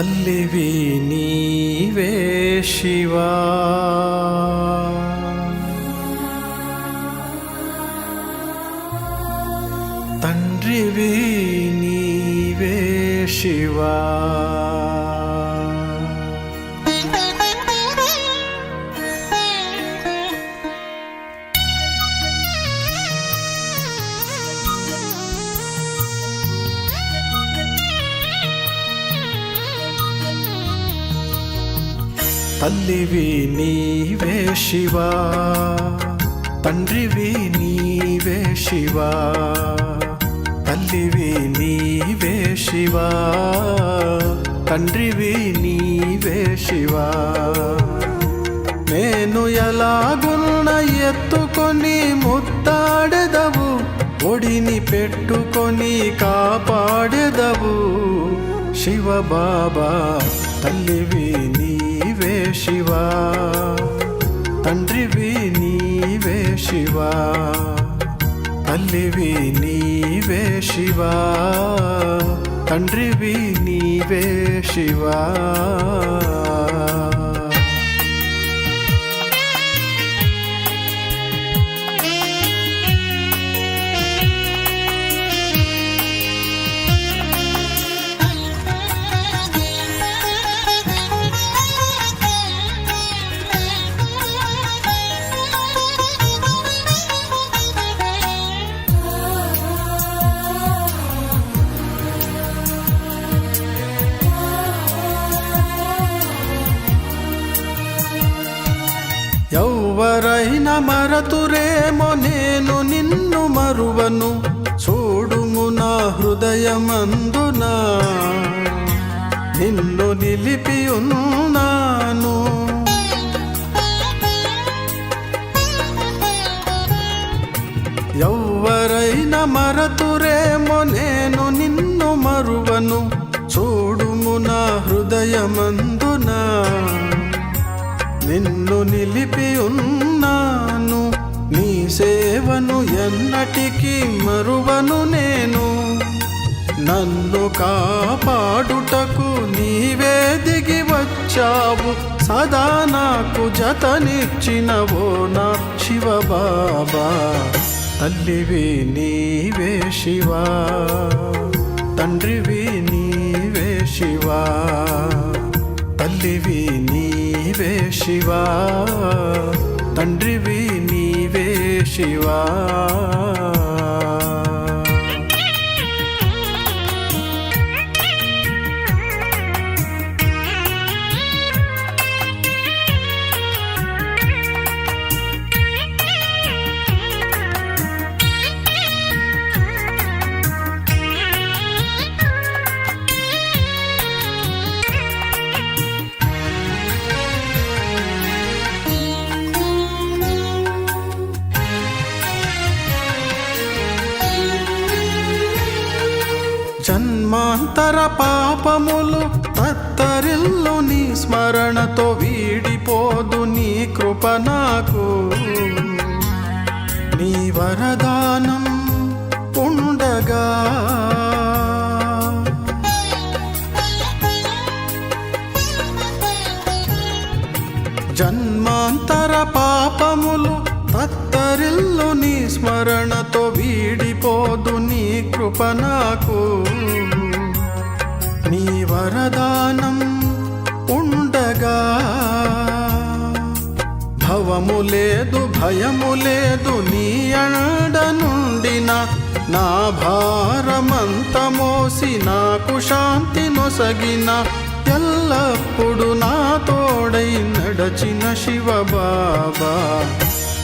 తల్లివి నీవే శివా. తండ్రివి నీవే శివా. తల్లివి నీవే శివా. తండ్రివి నీవే శివా. తల్లివి నీవే శివా. తండ్రివి నీవే శివా. నేను ఎలాగున్న ఎత్తుకొని ముత్తాడెదవు ఒడిని పెట్టుకొని కాపాడెదవు. శివ బాబా తల్లివి శివా తండ్రివి నీవే శివా తల్లివి నీవే శివా తండ్రివి నీవే శివా. మరువను చూడుము నా హృదయమందున. నిన్ను నిలిపి ఉన్నాను ఎవ్వరైన మరతురేమో నేను నిన్ను మరువను. చూడుము నా హృదయమందున. నిన్ను నిలిపి ఉన్నాను సేవను ఎన్నటికీ మరువను నేను. నన్ను కాపాడుటకు నీవే దిగి వచ్చావు. సదా నాకు జతనిచ్చినవో నా శివ బాబా తల్లివి నీవే శివా. తండ్రివి నీవే శివా. తల్లివి నీవే శివా. తండ్రివి నీవే నాతో వీడిపోదు నీ కృప నాకు. నీ వరదానం ఉండగా. జన్మాంతర పాపములు తత్తరిల్లు నీ స్మరణతో వీడిపోదు నీ కృప నాకు. భవము లేదు భయము లేదు నీ అండ నుండిన నా భారమంత మోసి నాకు శాంతి నొసగిన ఎల్లప్పుడు నా తోడై నడచిన శివ బాబా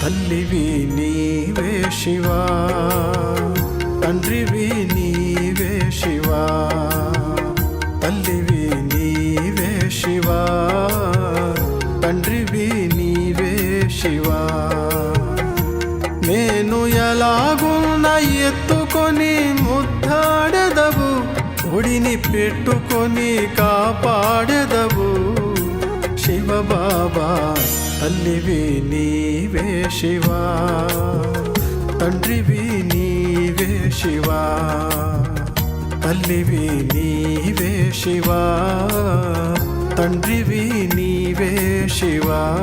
తల్లివి నీవే శివా తండ్రివి నీవే శివా తల్లివి నీవే శివా తండ్రివి నీవే శివా. నేను ఎలాగున్న ఎత్తుకొని ముద్దాడెదవు ఒడిని పెట్టుకొని కాపాడెదవు. శివ బాబా తల్లివి నీవే శివా. తండ్రివి నీవే శివా. తల్లివి నీవే శివా. తండ్రివి నీవే శివా.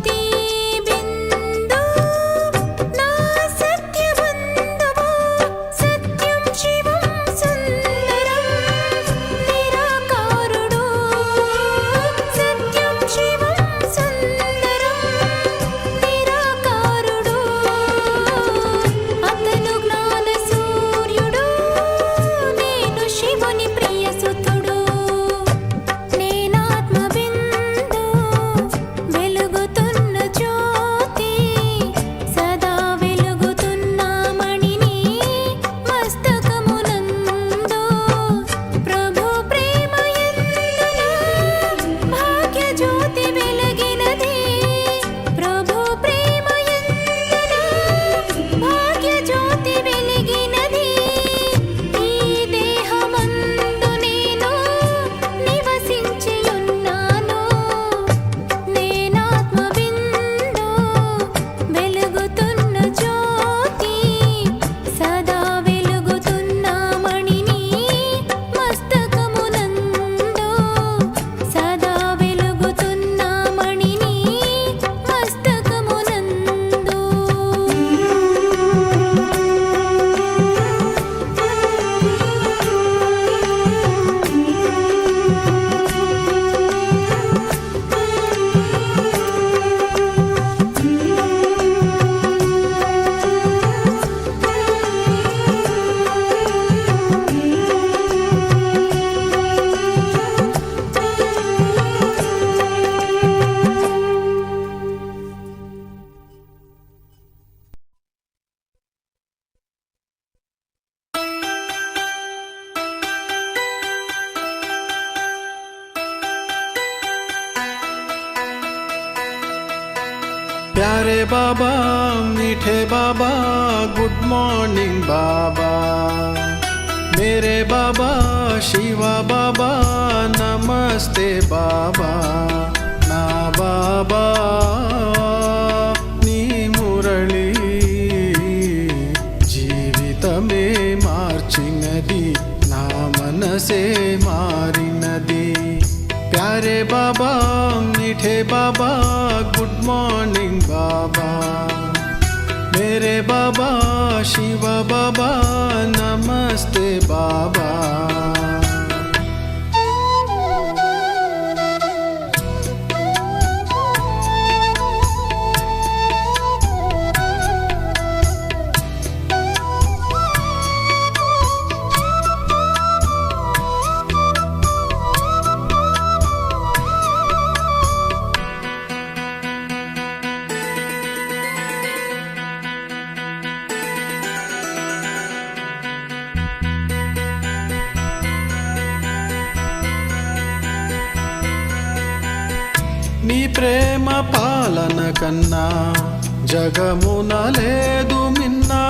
ti. शिवा बाबा नमस्ते बाबा నా బాబా నీ మురళి జీవితమే మార్చినది నా మనసే మారినది ప్యారే బాబా మీఠే బాబా గుడ్ మార్నింగ్ బాబా मेरे बाबा शिवा बाबा नमस्ते बाबा ప్రేమ పాలన కన్నా జగమున లేదు మిన్నా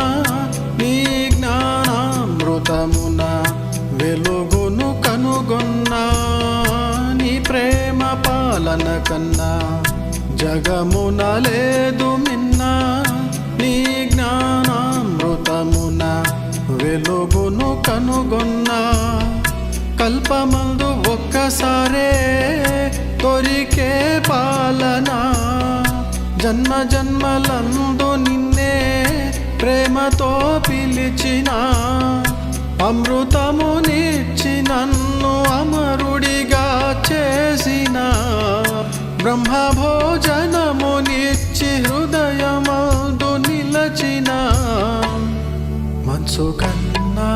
నీ జ్ఞానామృతమున వెలుగును కనుగొన్నా. నీ ప్రేమ పాలన కన్నా జగమున లేదు మిన్నా నీ జ్ఞానామృతమున వెలుగును కనుగొన్నా. కల్పమందు ఒక్కసారే దొరికే పాలన. జన్మ జన్మలందు నిన్నే ప్రేమతో పిలిచిన. అమృతమునిచ్చి నన్ను అమరుడిగా చేసిన. బ్రహ్మ భోజనమునిచ్చి హృదయమందు నిలచిన. మనసు కన్నా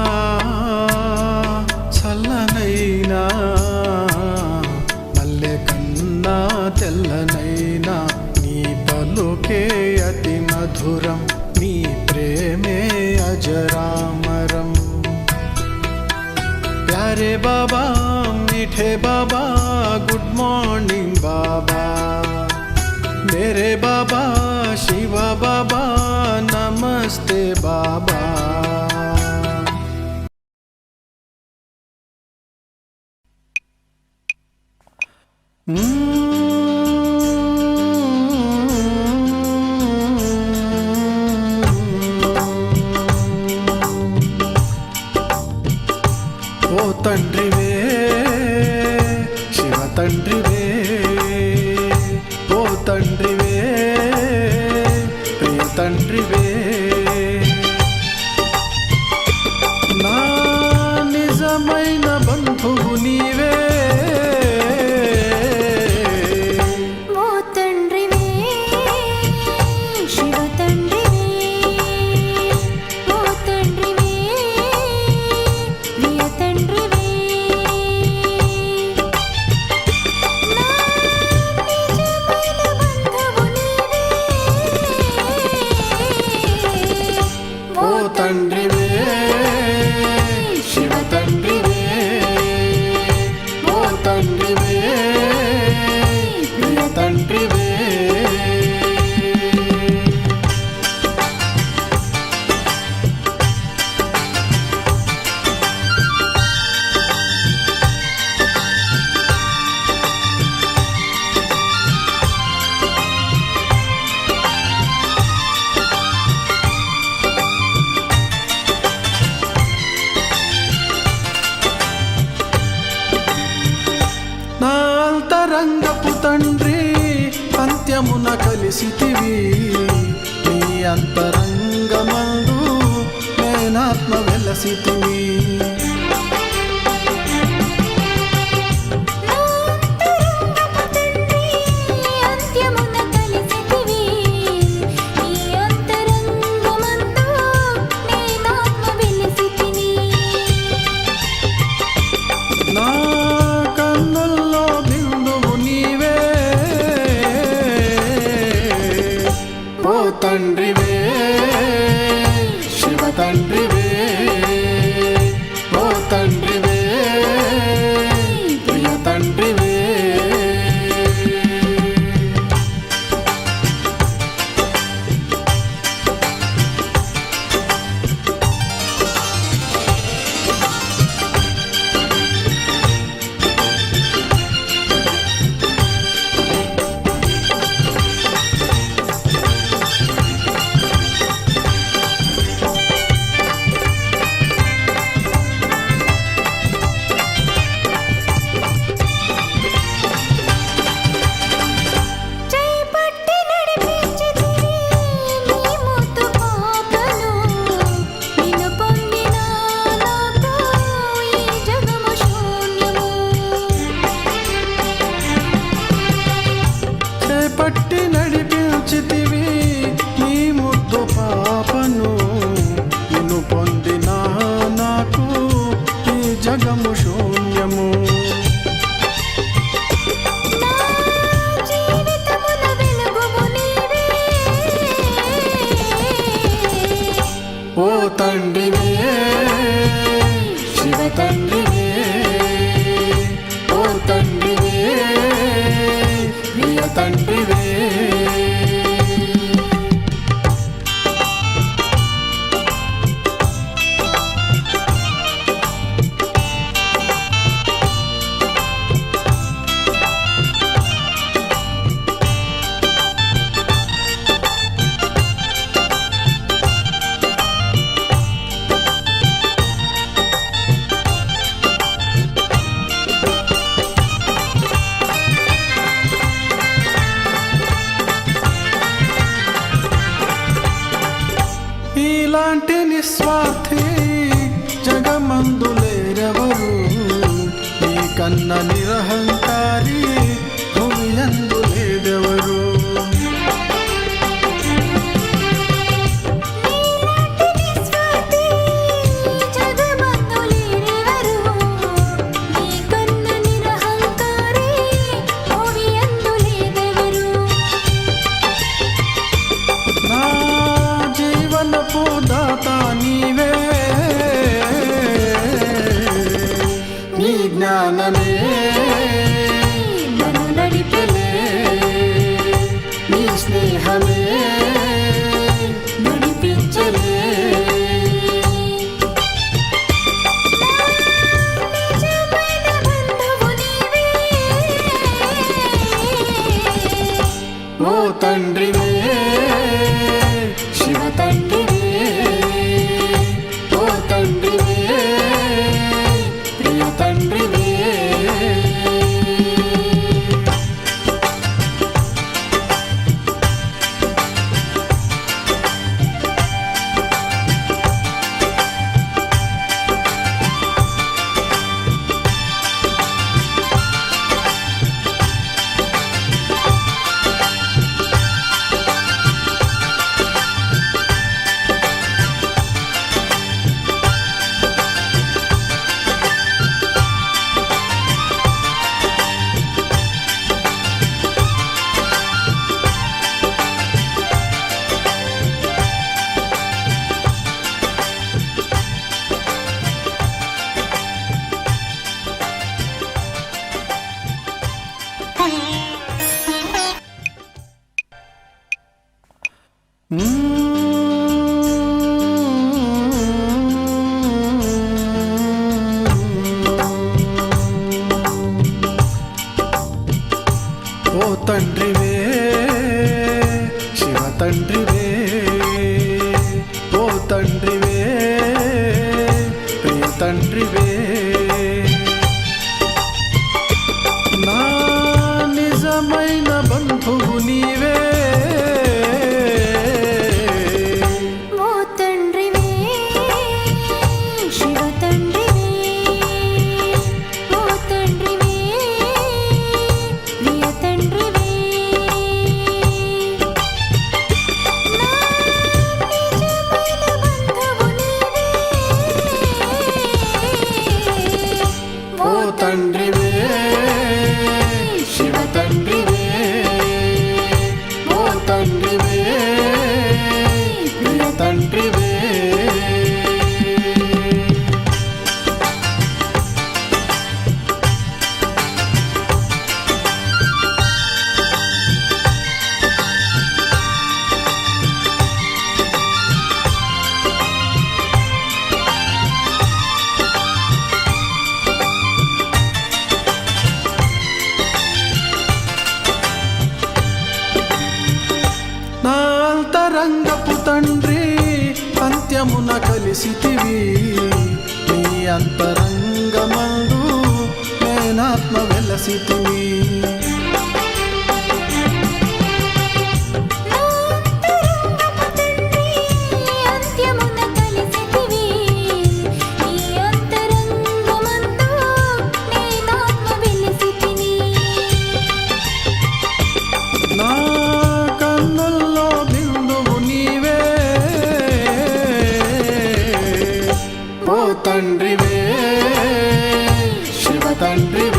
చల్లనైనా रामरम प्यारे बाबा मीठे बाबा गुड मॉर्निंग बाबा मेरे बाबा शिवा बाबा नमस्ते बाबा Mm-hmm. హృదయమున కలిసితివి. నీ అంతరంగమందు నేనాత్మ వెలసితివి తండ్రివే ఓ తండ్రివే. అంత్యమున నీ అంతరంగమందు నేనాత్మ వెలసితివి ఓ